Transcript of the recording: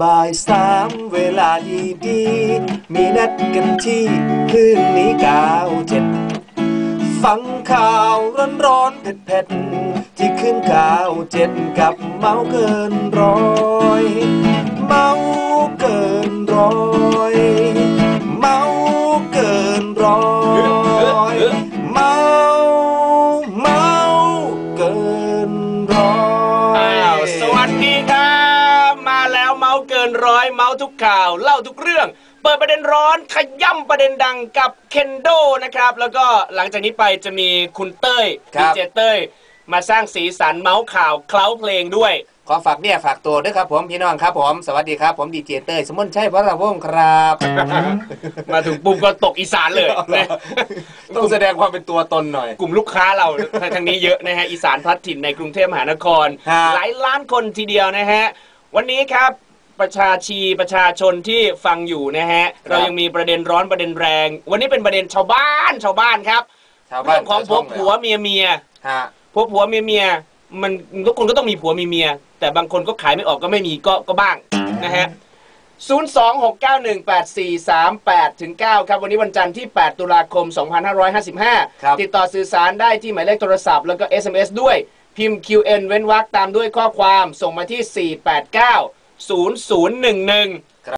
บ่ายสามเวลาดีดีมีนัดกันที่คืนนี้กาวเจ็ดฟังข่าวร้อนร้อนเผ็ดเผ็ดที่ขึ้นข่าวเจ็ดกับเมาเกินร้อย เมา ร้อยอ้าวสวัสดีครับ มาแล้วเมาส์เกินร้อยเมาส์ทุกข่าวเล่าทุกเรื่อง เปิดประเด็นร้อนขย่ำประเด็นดังกับเคนโดนะครับ แล้วก็หลังจากนี้ไปจะมีคุณเต้ยครัดีบเจเต้ยมาสร้างสีสันเมาส์ข่าวเคล้าเพลงด้วย ขอฝากเนี่ยฝากตัวด้วยครับผมพี่น้องครับผม สวัสดีครับ ผมดีเจเต้ยสมุนชัยพระวงศ์ครับ มาถึงปุ่มก็ตกอีสานเลยนะต้องแสดงความเป็นตัวตนหน่อย กลุ่มลูกค้าเราทางนี้เยอะนะฮะอีสานพลัดถิ่นในกรุงเทพมหานครฮะหลายล้านคนทีเดียวนะฮะ วันนี้ครับประชาชีประชาชนที่ฟังอยู่นะฮะ เรายังมีประเด็นร้อนประเด็นแรง วันนี้เป็นประเด็นชาวบ้านชาวบ้านครับชาวบ้านเรื่องของผัวผัวเมียเมียฮะผัวผัวเมียเมีย มันทุกคนก็ต้องมีผัวมีเมีย แต่บางคนก็ขายไม่ออกก็ไม่มีก็ก็บ้างนะฮะ026918438ถึง9ครับ วันนี้วันจันทร์ที่ 8 ตุลาคม 2555 ติดต่อสื่อสารได้ที่หมายเลขโทรศัพท์แล้วก็ SMS ด้วย พิมพ์ QN เว้นวรรคตามด้วยข้อความส่งมาที่ 489 0011